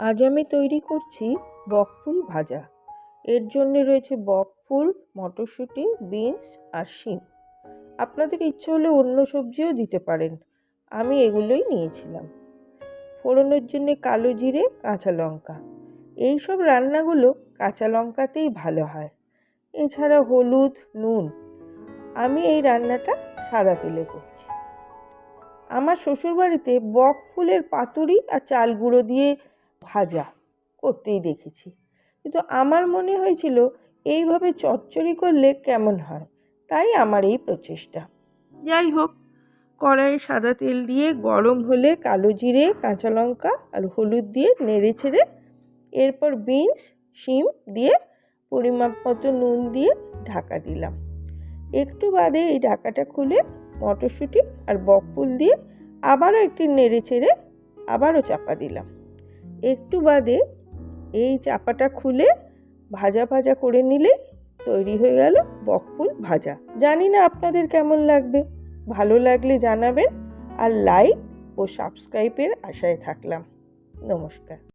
আজ আমি তৈরি করছি বকফুল ভাজা। এর জন্যে রয়েছে বকফুল মটরশুঁটি, বিনস আর শিম। আপনাদের ইচ্ছে হলে অন্য সবজিও দিতে পারেন। আমি এগুলোই নিয়েছিলাম। ফোড়নের জন্যে কালো জিরে, কাঁচা লঙ্কা। এই সব রান্নাগুলো কাঁচা লঙ্কাতেই ভালো হয়। এছাড়া হলুদ, নুন। আমি এই রান্নাটা সাদা তেলে করছি। আমার শ্বশুরবাড়িতে বক ফুলের পাতুরি আর চাল গুঁড়ো দিয়ে ভাজা করতেই দেখেছি। কিন্তু আমার মনে হয়েছিল, এইভাবে চচ্চড়ি করলে কেমন হয়? তাই আমার এই প্রচেষ্টা। যাই হোক, কড়াইয়ে সাদা তেল দিয়ে গরম হলে কালো জিরে, কাঁচা লঙ্কা আর হলুদ দিয়ে নেড়ে ছেড়ে এরপর বিনস, শিম দিয়ে পরিমাপ মতো নুন দিয়ে ঢাকা দিলাম। একটু বাদে এই ঢাকাটা খুলে মটরশুঁটি আর বকফুল দিয়ে আবারও একটি নেড়ে চেড়ে আবারও চাপা দিলাম। একটু বাদে এই চাপাটা খুলে ভাজা ভাজা করে নিলে তৈরি হয়ে গেল বকফুল ভাজা। জানি না আপনাদের কেমন লাগবে। ভালো লাগলে জানাবেন আর লাইক ও সাবস্ক্রাইবের আশায় থাকলাম। নমস্কার।